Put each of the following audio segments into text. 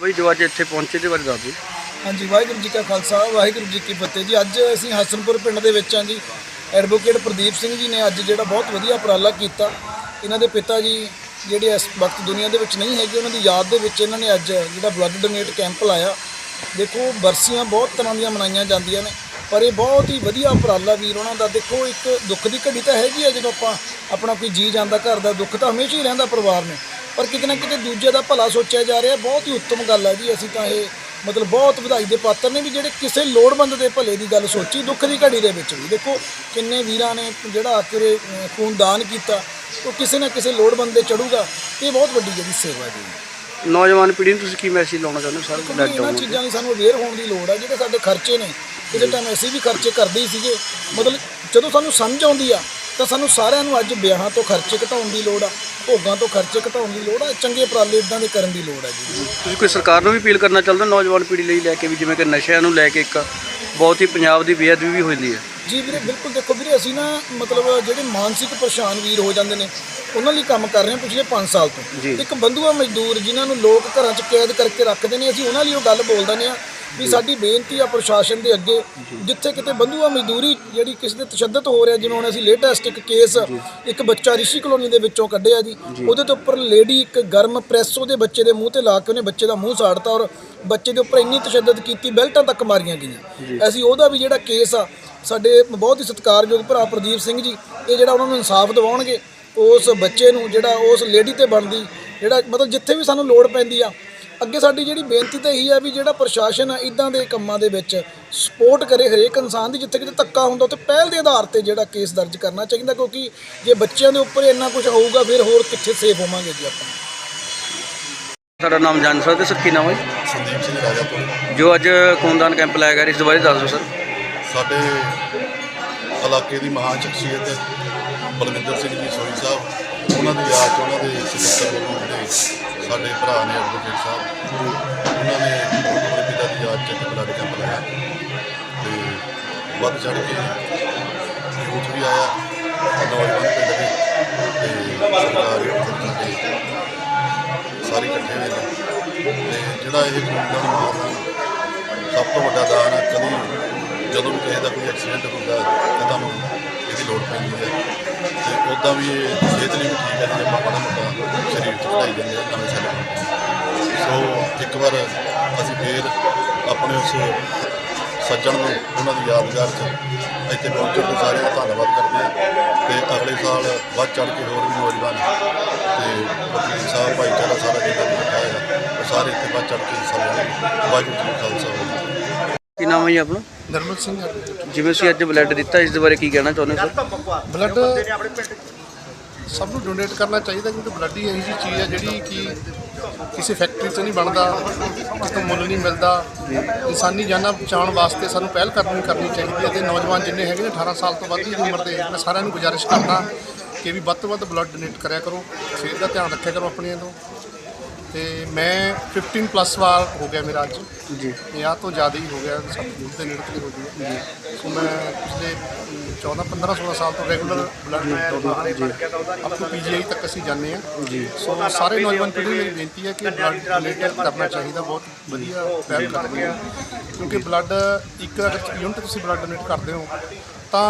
ਬਈ ਜੋ ਅੱਜ ਇੱਥੇ ਪਹੁੰਚੇ ਦੇ ਬਾਰੇ ਦੱਸ ਦਿਓ। ਹਾਂਜੀ, ਵਾਹਿਗੁਰੂ ਜੀ ਕਾ ਖਾਲਸਾ, ਵਾਹਿਗੁਰੂ ਜੀ ਕੀ ਫਤਿਹ ਜੀ। ਅੱਜ ਅਸੀਂ ਹਸਨਪੁਰ ਪਿੰਡ ਦੇ ਵਿੱਚ ਹਾਂ ਜੀ। ਐਡਵੋਕੇਟ ਪ੍ਰਦੀਪ ਸਿੰਘ ਜੀ ਨੇ ਅੱਜ ਜਿਹੜਾ ਬਹੁਤ ਵਧੀਆ ਉਪਰਾਲਾ ਕੀਤਾ। ਇਹਨਾਂ ਦੇ ਪਿਤਾ ਜੀ ਜਿਹੜੇ ਇਸ ਵਕਤ ਦੁਨੀਆ ਦੇ ਵਿੱਚ ਨਹੀਂ ਹੈਗੇ, ਉਹਨਾਂ ਦੀ ਯਾਦ ਦੇ ਵਿੱਚ ਇਹਨਾਂ ਨੇ ਅੱਜ ਜਿਹੜਾ ਬਲੱਡ ਡੋਨੇਟ ਕੈਂਪ ਲਾਇਆ। ਦੇਖੋ, ਬਰਸੀਆਂ ਬਹੁਤ ਤਰ੍ਹਾਂ ਦੀਆਂ ਮਨਾਈਆਂ ਜਾਂਦੀਆਂ ਨੇ, ਪਰ ਇਹ ਬਹੁਤ ਹੀ ਵਧੀਆ ਉਪਰਾਲਾ ਵੀਰ ਉਹਨਾਂ ਦਾ। ਦੇਖੋ, ਇੱਕ ਦੁੱਖ ਦੀ ਘੜੀ ਤਾਂ ਹੈਗੀ ਆ ਜਦੋਂ ਆਪਾਂ ਆਪਣਾ ਕੋਈ ਜੀ ਜਾਂਦਾ ਘਰ ਦਾ, ਦੁੱਖ ਤਾਂ ਹਮੇਸ਼ਾ ਹੀ ਰਹਿੰਦਾ ਪਰਿਵਾਰ ਨੂੰ। ਪਰ ਕਿਤੇ ਨਾ ਕਿਤੇ ਦੂਜੇ ਦਾ ਭਲਾ ਸੋਚਿਆ ਜਾ ਰਿਹਾ ਬਹੁਤ ਹੀ ਉੱਤਮ ਗੱਲ ਹੈ ਜੀ। ਅਸੀਂ ਤਾਂ ਇਹ ਮਤਲਬ ਬਹੁਤ ਵਧਾਈ ਦੇ ਪਾਤਰ ਨੇ ਵੀ ਜਿਹੜੇ ਕਿਸੇ ਲੋੜਵੰਦ ਦੇ ਭਲੇ ਦੀ ਗੱਲ ਸੋਚੀ ਦੁੱਖ ਦੀ ਘੜੀ ਦੇ ਵਿੱਚ ਵੀ। ਦੇਖੋ ਕਿੰਨੇ ਵੀਰਾਂ ਨੇ ਜਿਹੜਾ ਆ ਕੇ ਖੂਨਦਾਨ ਕੀਤਾ ਉਹ ਕਿਸੇ ਨਾ ਕਿਸੇ ਲੋੜਵੰਦ ਦੇ ਚੜੂਗਾ। ਇਹ ਬਹੁਤ ਵੱਡੀ ਜਿਹੜੀ ਸੇਵਾ ਹੈ ਜੀ। ਨੌਜਵਾਨ ਪੀੜ੍ਹੀ ਨੂੰ ਤੁਸੀਂ ਕੀ ਮੈਸੇਜ ਲਾਉਣਾ ਚਾਹੁੰਦੇ ਹੋ? ਸਰ ਬਲੱਡ ਇਹਨਾਂ ਚੀਜ਼ਾਂ ਲਈ ਸਾਨੂੰ ਅਵੇਅਰ ਹੋਣ ਦੀ ਲੋੜ ਹੈ। ਜਿਹੜੇ ਸਾਡੇ ਖਰਚੇ ਨੇ ਕਿਸੇ ਟਾਈਮ ਅਸੀਂ ਵੀ ਖਰਚੇ ਕਰਦੇ ਹੀ ਸੀਗੇ। ਮਤਲਬ ਜਦੋਂ ਸਾਨੂੰ ਸਮਝ ਆਉਂਦੀ ਆ ਤਾਂ ਸਾਨੂੰ ਸਾਰਿਆਂ ਨੂੰ ਅੱਜ ਵਿਆਹਾਂ ਤੋਂ ਖਰਚੇ ਘਟਾਉਣ ਦੀ ਲੋੜ ਆ। ਭੋਗਾਂ ਤੋਂ ਖਰਚੇ ਘਟਾਉਣ ਦੀ ਲੋੜ ਆ ਚੰਗੇ ਉਪਰਾਲੇ ਇਦਾਂ ਦੇ ਕਰਨ ਦੀ ਲੋੜ ਆ ਜੀ। ਤੁਸੀਂ ਕੋਈ ਸਰਕਾਰ ਨੂੰ ਵੀ ਅਪੀਲ ਕਰਨਾ ਚਾਹੁੰਦੇ ਹੋ? ਨੌਜਵਾਨ ਪੀੜ੍ਹੀ ਲਈ ਲੈ ਕੇ ਵੀ ਜਿਵੇਂ ਕਿ ਨਸ਼ਿਆਂ ਨੂੰ ਲੈ ਕੇ ਇੱਕ ਬਹੁਤ ਹੀ ਪੰਜਾਬ ਦੀ ਬੇਅਦਬੀ ਵੀ ਹੋ ਜਾਂਦੀ ਹੈ। ਜੀ ਵੀਰੇ ਬਿਲਕੁਲ ਦੇਖੋ ਵੀਰੇ ਅਸੀਂ ਨਾ ਮਤਲਬ ਜਿਹੜੇ ਮਾਨਸਿਕ ਪਰੇਸ਼ਾਨ ਵੀਰ ਹੋ ਜਾਂਦੇ ਨੇ ਉਹਨਾਂ ਲਈ ਕੰਮ ਕਰ ਰਹੇ ਹਾਂ ਪਿਛਲੇ 5 ਸਾਲ ਤੋਂ। ਜੀ। ਇੱਕ ਬੰਧੂਆ ਮਜ਼ਦੂਰ ਜਿਨ੍ਹਾਂ ਨੂੰ ਲੋਕ ਘਰਾਂ 'ਚ ਕੈਦ ਕਰਕੇ ਰੱਖਦੇ ਨੇ ਅਸੀਂ ਉਹਨਾਂ ਲਈ ਉਹ ਗੱਲ ਬੋਲ ਦਿੰਦੇ ਆ ਵੀ ਸਾਡੀ ਬੇਨਤੀ ਆ ਪ੍ਰਸ਼ਾਸਨ ਦੇ ਅੱਗੇ ਜਿੱਥੇ ਕਿਤੇ ਬੰਧੂਆ ਮਜ਼ਦੂਰੀ ਜਿਹੜੀ ਕਿਸੇ ਤੇ ਤਸ਼ੱਦਦ ਹੋ ਰਿਹਾ ਜਿਵੇਂ ਹੁਣ ਅਸੀਂ ਲੇਟੈਸਟ ਇੱਕ ਕੇਸ ਇੱਕ ਬੱਚਾ ਰਿਸ਼ੀ ਕਲੋਨੀ ਦੇ ਵਿੱਚੋਂ ਕੱਢਿਆ ਜੀ ਉਹਦੇ ਤੋਂ ਉੱਪਰ ਲੇਡੀ ਇੱਕ ਗਰਮ ਪ੍ਰੈਸ ਉਹਦੇ ਬੱਚੇ ਦੇ ਮੂੰਹ ਤੇ ਲਾ ਕੇ ਉਹਨੇ ਬੱਚੇ ਦਾ ਮੂੰਹ ਸਾੜਤਾ ਔਰ ਬੱਚੇ ਦੇ ਉੱਪਰ ਇੰਨੀ ਤਸ਼ੱਦਦ ਕੀਤੀ ਬੈਲਟਾਂ ਤੱਕ ਮਾਰੀਆਂ ਗਈਆਂ। ਅਸੀਂ ਉਹਦਾ ਵੀ ਜਿਹੜਾ ਕੇਸ ਆ ਸਾਡੇ ਬਹੁਤ ਹੀ ਸਤਿਕਾਰਯੋਗ ਭਰਾ ਪ੍ਰਦੀਪ ਸਿੰਘ ਜੀ ਇਹ ਜਿਹੜਾ ਉਹਨਾਂ ਨੂੰ ਇਨਸਾਫ ਦਿਵਾਉਣਗੇ ਉਸ ਬੱਚੇ ਨੂੰ ਜਿਹੜਾ ਉਸ ਲੇਡੀ ਤੇ ਬਣਦੀ ਜਿਹੜਾ ਮਤਲਬ ਜਿੱਥੇ ਵੀ ਸਾਨੂੰ ਲੋੜ ਪੈਂਦੀ ਆ ਅੱਗੇ ਸਾਡੀ ਜਿਹੜੀ ਬੇਨਤੀ ਤਾਂ ਇਹੀ ਆ ਵੀ ਜਿਹੜਾ ਪ੍ਰਸ਼ਾਸਨ ਆ ਇਦਾਂ ਦੇ ਕੰਮਾਂ ਦੇ ਵਿੱਚ ਸਪੋਰਟ ਕਰੇ ਹਰੇਕ ਇਨਸਾਨ ਦੀ ਜਿੱਥੇ ਕਿਤੇ ਧੱਕਾ ਹੁੰਦਾ ਉੱਥੇ ਪਹਿਲ ਦੇ ਆਧਾਰ ਤੇ ਜਿਹੜਾ ਕੇਸ ਦਰਜ ਕਰਨਾ ਚਾਹੀਦਾ ਕਿਉਂਕਿ ਜੇ ਬੱਚਿਆਂ ਦੇ ਉੱਪਰ ਇੰਨਾ ਕੁਝ ਹੋਊਗਾ ਫਿਰ ਹੋਰ ਕਿੱਥੇ ਸੇਫ ਹੋਵਾਂਗੇ ਜੀ ਆਪਾਂ? ਸਾਡਾ ਨਾਮ ਜਾਣ ਸਕਦੇ ਸਰ ਕੀ ਨਾਮ ਹੈ ਸੰਦੀਪ ਸਿੰਘ ਰਾਜਾਪੁਰ ਜੋ ਅੱਜ ਖੂਨਦਾਨ ਕੈਂਪ ਲਾਇਆ ਗਿਆ ਇਸ ਦੇ ਬਾਰੇ ਦੱਸ ਦਿਓ ਸਰ। ਸਾਡੇ ਇਲਾਕੇ ਦੀ ਮਹਾਨ ਸ਼ਖਸੀਅਤ ਬਲਵਿੰਦਰ ਸਿੰਘ ਜੀ ਸੋਈ ਸਾਹਿਬ ਉਹਨਾਂ ਦੀ ਯਾਦ 'ਚ ਉਹਨਾਂ ਦੇ ਵੱਲੋਂ ਜਿਹੜੇ ਸਾਡੇ ਭਰਾ ਨੇ ਐਡਵੋਕੇਟ ਸਾਹਿਬ, ਉਹਨਾਂ ਨੇ ਆਪਣੇ ਪਿਤਾ ਦੀ ਯਾਦ 'ਚ ਇੱਕ ਬਲੱਡ ਕੈਂਪ ਲਾਇਆ ਤੇ ਵੱਧ ਚੜ ਕੇ ਯੂਥ ਵੀ ਆਇਆ, ਨੌਜਵਾਨ ਪਿੰਡ ਦੇ ਤੇ ਸਰਕਾਰ ਅਫਸਰ ਸਾਰੇ ਇਕੱਠੇ ਹੋਏ ਨੇ। ਤੇ ਜਿਹੜਾ ਇਹ ਖੂਨਦਾਨ ਮਹਾਦਾਨ ਸਭ ਤੋਂ ਵੱਡਾ ਦਾਨ ਹੈ ਕਦੀ ਜਦੋਂ ਵੀ ਕਿਸੇ ਦਾ ਕੋਈ ਐਕਸੀਡੈਂਟ ਹੁੰਦਾ ਤਾਂ ਤੁਹਾਨੂੰ ਇਹਦੀ ਲੋੜ ਪੈਂਦੀ ਹੈ। ਤੇ ਉੱਦਾਂ ਵੀ ਇਹ ਸਿਹਤ ਲਈ ਵੀ ਠੀਕ ਹੈ ਜੇ ਆਪਾਂ ਮਾੜਾ ਮੋਟਾ ਸਰੀਰ 'ਚ ਵਧਾਈ ਜਾਂਦੇ ਆ ਨਵੇਂ ਸਾਲ। ਸੋ ਇੱਕ ਵਾਰ ਅਸੀਂ ਫੇਰ ਆਪਣੇ ਉਸ ਸੱਜਣ ਨੂੰ ਉਹਨਾਂ ਦੀ ਯਾਦਗਾਰ 'ਚ ਇੱਥੇ ਪਹੁੰਚਣ ਤੇ ਸਾਰਿਆਂ ਦਾ ਧੰਨਵਾਦ ਕਰਦੇ ਹਾਂ। ਤੇ ਅਗਲੇ ਸਾਲ ਵੱਧ ਚੜ ਕੇ ਹੋਰ ਵੀ ਨੌਜਵਾਨ ਤੇ ਵਕੀਲ ਸਾਹਿਬ ਭਾਈਚਾਰਾ ਸਾਰਾ ਜਿੰਨਾ ਵੀ ਇਕੱਠਾ ਹੋਇਆ ਉਹ ਸਾਰੇ ਇੱਥੇ ਵੱਧ ਚੜ ਕੇ ਹਿੱਸਾ ਲੈਣਗੇ ਵਾਹਿਗੁਰੂ ਜੀ ਕਾ ਖਾਲਸਾ ਵਾਹਿਗੁਰੂ ਜੀ ਕੀ ਨਾਮ ਹੈ ਜੀ ਆਪਣਾ? ਨਰਮਲ ਸਿੰਘ ਜਿਵੇਂ ਅਸੀਂ ਅੱਜ ਬਲੱਡ ਦਿੱਤਾ ਇਸ ਦੇ ਬਾਰੇ ਕੀ ਕਹਿਣਾ ਚਾਹੁੰਦੇ ਹੋ ਸਰ? ਬਲੱਡ ਸਭ ਨੂੰ ਡੋਨੇਟ ਕਰਨਾ ਚਾਹੀਦਾ ਕਿਉਂਕਿ ਬਲੱਡ ਹੀ ਇਹੋ ਜਿਹੀ ਚੀਜ਼ ਹੈ ਜਿਹੜੀ ਕਿ ਕਿਸੇ ਫੈਕਟਰੀ 'ਚ ਨਹੀਂ ਬਣਦਾ, ਕਿਤੋਂ ਮੁੱਲ ਨਹੀਂ ਮਿਲਦਾ। ਇਨਸਾਨੀ ਜਾਨਾਂ ਬਚਾਉਣ ਵਾਸਤੇ ਸਾਨੂੰ ਪਹਿਲ ਕਰਨੀ ਕਰਨੀ ਚਾਹੀਦੀ ਹੈ ਤੇ ਨੌਜਵਾਨ ਜਿੰਨੇ ਹੈਗੇ ਨੇ 18 ਸਾਲ ਤੋਂ ਵੱਧ ਦੀ ਉਮਰ ਦੇ, ਮੈਂ ਸਾਰਿਆਂ ਨੂੰ ਗੁਜ਼ਾਰਿਸ਼ ਕਰਦਾ ਕਿ ਵੀ ਵੱਧ ਤੋਂ ਵੱਧ ਬਲੱਡ ਡੋਨੇਟ ਕਰਿਆ ਕਰੋ, ਸਿਹਤ ਦਾ ਧਿਆਨ ਰੱਖਿਆ ਕਰੋ ਆਪਣੀਆਂ ਤੋਂ। ਤੇ ਮੈਂ 15 ਪਲੱਸ ਵਾਰ ਹੋ ਗਿਆ ਮੇਰਾ ਅੱਜ। ਜੀ। 50 ਤੋਂ ਜ਼ਿਆਦਾ ਹੀ ਹੋ ਗਿਆ ਸਭ ਦੇ ਨੇੜੇ ਹੋ ਗਿਆ ਸੋ ਮੈਂ ਪਿਛਲੇ 14 15 16 ਸਾਲ ਤੋਂ regular blood donate up to PGI ਤੱਕ ਅਸੀਂ ਜਾਂਦੇ ਹਾਂ। ਜੀ। ਸੋ ਸਾਰੇ ਨੌਜਵਾਨ ਪੀੜ੍ਹੀ ਨੂੰ ਬੇਨਤੀ ਹੈ ਕਿ ਬਲੱਡ ਡੋਨੇਟ ਕਰਨਾ ਚਾਹੀਦਾ ਬਹੁਤ ਵਧੀਆ ਪਹਿਲ ਕਰਦੇ ਆ ਕਿਉਂਕਿ ਬਲੱਡ ਇੱਕ ਅਗਰ ਯੂਨਿਟ ਤੁਸੀਂ ਬਲੱਡ ਡੋਨੇਟ ਕਰਦੇ ਹੋ ਤਾਂ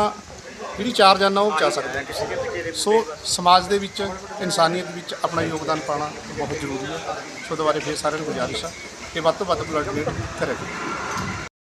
ਜਿਹੜੀ ਚਾਰ ਜਾਨਾਂ ਉਹ ਬਚਾ ਸਕਦੇ ਹਾਂ ਸੋ ਸਮਾਜ ਦੇ ਵਿੱਚ, ਇਨਸਾਨੀਅਤ ਵਿੱਚ ਆਪਣਾ ਯੋਗਦਾਨ ਪਾਉਣਾ ਬਹੁਤ ਜ਼ਰੂਰੀ ਹੈ। ਸੋ ਦੁਬਾਰੇ ਫੇਰ ਸਾਰਿਆਂ ਨੂੰ ਗੁਜ਼ਾਰਿਸ਼ ਹੈ ਕਿ ਵੱਧ ਤੋਂ ਵੱਧ ਬਲੱਡ ਡੋਨੇਟ ਕਰਿਆ